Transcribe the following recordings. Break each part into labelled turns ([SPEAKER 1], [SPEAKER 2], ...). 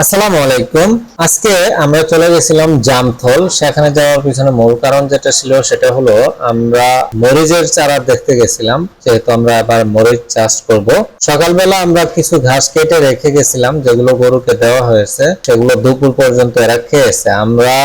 [SPEAKER 1] আসসালামু আলাইকুম। আজকে আমরা চলে গেছিলাম জামথল। সেখানে যাওয়ার পিছনে মূল কারণ যেটা ছিল সেটা হলো আমরা মরিচের চারা দেখতে গেছিলাম, যেহেতু আমরা আবার মরিচ চাষ করব। সকালবেলা আমরা কিছু ঘাস কেটে রেখে গেছিলাম, যেগুলো গরুকে দেওয়া হয়েছে। সেগুলো দুপুর পর্যন্ত এরা খেয়েছে। আমরা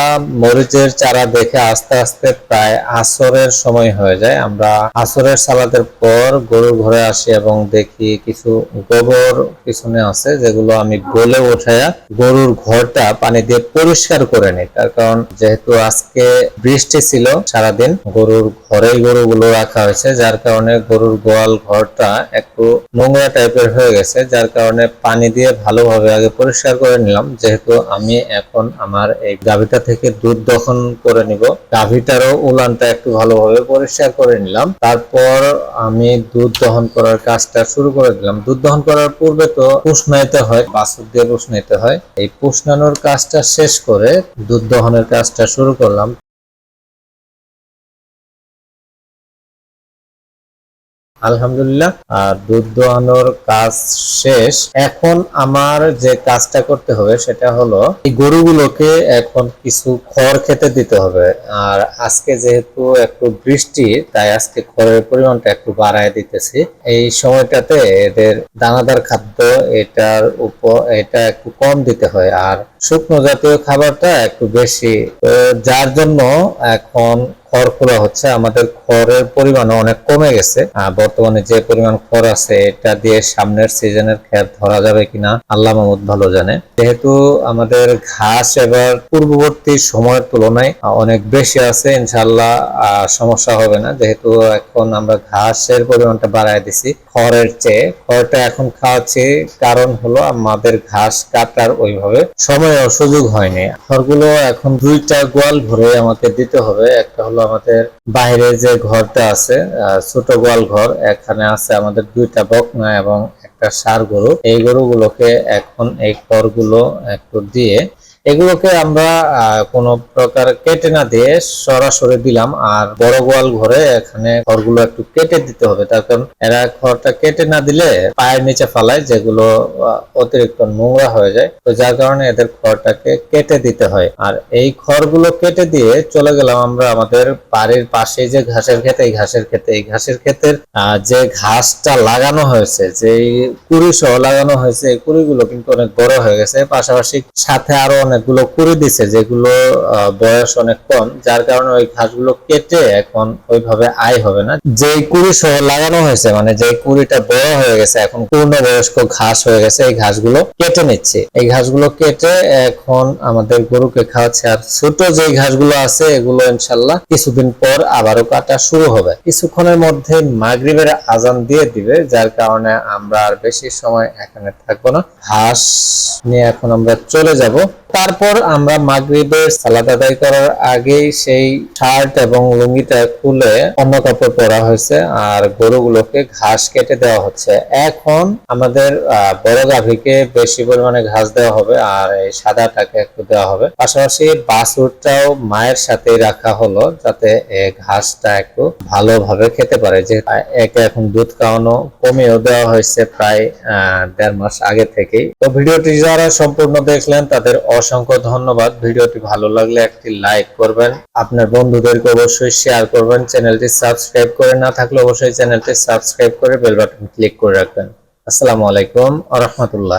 [SPEAKER 1] মরিচের চারা দেখে আস্তে আস্তে প্রায় আসরের সময় হয়ে যায়। আমরা আসরের সালাদের পর গরুর ঘরে আসি এবং দেখি কিছু গোবর পিছনে আছে, যেগুলো আমি গলে উঠাইয়া গরুর ঘরটা পানি দিয়ে পরিষ্কার করে নিই তার কারণ যেহেতু আজকে বৃষ্টি ছিল সারাদিন, গরুর ঘরেই গরুগুলো রাখা হয়েছে, যার কারণে গরুর গোয়াল ঘরটা একটু নোংরা টাইপের হয়ে গেছে, যার কারণে পানি দিয়ে ভালোভাবে আগে পরিষ্কার করে নিলাম। যেহেতু আমি এখন আমার এই গাভীটা থেকে দুধ দহন করে নিব, গাভীটারও উলানটা একটু ভালোভাবে পরিষ্কার করে নিলাম। তারপর আমি দুধ দহন করার কাজটা শুরু করে দিলাম। দুধ দহন করার পূর্বে তো পুষনাইতে হয়, বাছুর দিয়ে পুষনাইতে হয়। এই পোষণানোর কাজটা শেষ করে দুধ দহনের কাজটা শুরু করলাম। আলহামদুলিল্লাহ। আর দুধ দোয়ানোর কাজ শেষ। এখন আমার যে কাজটা করতে হবে সেটা হলো, এই গরুগুলোকে এখন কিছু খড় খেতে দিতে হবে। আর আজকে যেহেতু একটু বৃষ্টি, তাই আজকে খড়ের পরিমাণটা একটু বাড়ায় দিতেছি। এই সময়টাতে এদের দানাদার খাদ্য, এটার উপর, এটা একটু কম দিতে হয়। আর শুকনো জাতীয় খাবারটা একটু বেশি। যার জন্য এখন খড় খোলা হচ্ছে, আমাদের খড়ের পরিমাণ অনেক কমে গেছে। বর্তমানে যে পরিমাণ খড় আছে, এটা দিয়ে সামনের সিজনের ক্ষেত ধরা যাবে কিনা, আল্লাহ মাহমুদ ভালো জানে। যেহেতু আমাদের ঘাস এবার পূর্ববর্তী সময়ের তুলনায় অনেক বেশি আছে ইনশাল্লাহ সমস্যা হবে না। যেহেতু এখন আমরা ঘাসের পরিমাণটা বাড়ায় দিছি খড়ের চেয়ে। খড়টা এখন খাওয়াচ্ছি, কারণ হলো আমাদের ঘাস কাটার ওইভাবে সময় সুযোগ হয়নি। খড়গুলো এখন দুইটা গোয়াল ভরে আমাকে দিতে হবে। একটা হলো আমাদের বাইরে যে ঘরটা আছে ছোট গোয়াল ঘর, এখানে আছে আমাদের দুইটা বকনা এবং একটা সার গরু। এই গরুগুলোকে এখন এই খড়গুলো একটু দিয়ে এগুলোকে আমরা কোনো প্রকার কেটে না দিয়ে সরাসরি দিলাম, আর বড় গোয়াল ঘরে এখানে খড়গুলো একটু কেটে দিতে হবে। তার কারণ এরা খড়টা কেটে না দিলে পায়ের নিচে ফালায়, যেগুলো অতিরিক্ত নোংরা হয়ে যায়। তো যার কারণে এদের খড়টাকে কেটে দিতে হয়। আর এই খড়গুলো কেটে দিয়ে চলে গেলাম আমরা আমাদের বাড়ির পাশে যে ঘাসের ক্ষেত, এই ঘাসের ক্ষেতে। এই ঘাসের ক্ষেতের যে ঘাসটা লাগানো হয়েছে যে কুড়ি সহ লাগানো হয়েছে, এই কুড়িগুলো কিন্তু অনেক বড় হয়ে গেছে। পাশাপাশি সাথে আরও অনেকগুলো কুড়ি দিছে, যেগুলো বয়স অনেক কম, যার কারণে ওই ঘাসগুলো কেটে এখন ওইভাবে আয় হবে না। যে কুড়ি লাগানো হয়েছে মানে যে কুড়িটা বড় হয়ে গেছে, এখন পূর্ণবয়স্ক ঘাস হয়ে গেছে, এই ঘাসগুলো কেটে নিচ্ছে। এই ঘাসগুলো কেটে এখন আমাদের গরুকে খাওয়াচ্ছে, আর ছোট যে ঘাসগুলো আছে, এগুলো ইনশাল্লাহ কিছুদিন পর আবারও কাটা শুরু হবে। কিছুক্ষণের মধ্যে মাগরিবের আজান দিয়ে দিবে, যার কারণে আমরা আর বেশি সময় এখানে থাকব না। ঘাস নিয়ে এখন আমরা চলে যাব। তারপর আমরা মাগরিবের সালাদ আদায় করার আগেই সেই শার্ট এবং লুঙ্গিটা খুলে অন্য কাপড় পরা হয়েছে আর গরুগুলোকে ঘাস কেটে দেওয়া হচ্ছে। এখন আমাদের বড় গাভীকে বেশি পরিমাণে ঘাস দেওয়া হবে আর এই সাদাটাকে একটু দেওয়া হবে। পাশাপাশি বাছুরটাও মায়ের সাথে রাখা হলো যাতে ঘাসটা একটু ভালোভাবে খেতে পারে। যে একে এখন দুধ খাওয়ানো কমিয়েও দেওয়া হয়েছে প্রায় আহ, দেড় মাস আগে থেকেই। তো ভিডিওটি যারা সম্পূর্ণ দেখলেন তাদের অসংখ্য ধন্যবাদ। ভিডিওটি ভালো লাগলে একটি লাইক করবেন। আপনার বন্ধুদেরকে অবশ্যই শেয়ার করবেন। চ্যানেলটি সাবস্ক্রাইব করে না থাকলে অবশ্যই চ্যানেলটি সাবস্ক্রাইব করে বেল বাটন ক্লিক করে রাখবেন। আসসালামু আলাইকুম আ রহমতুল্লাহ।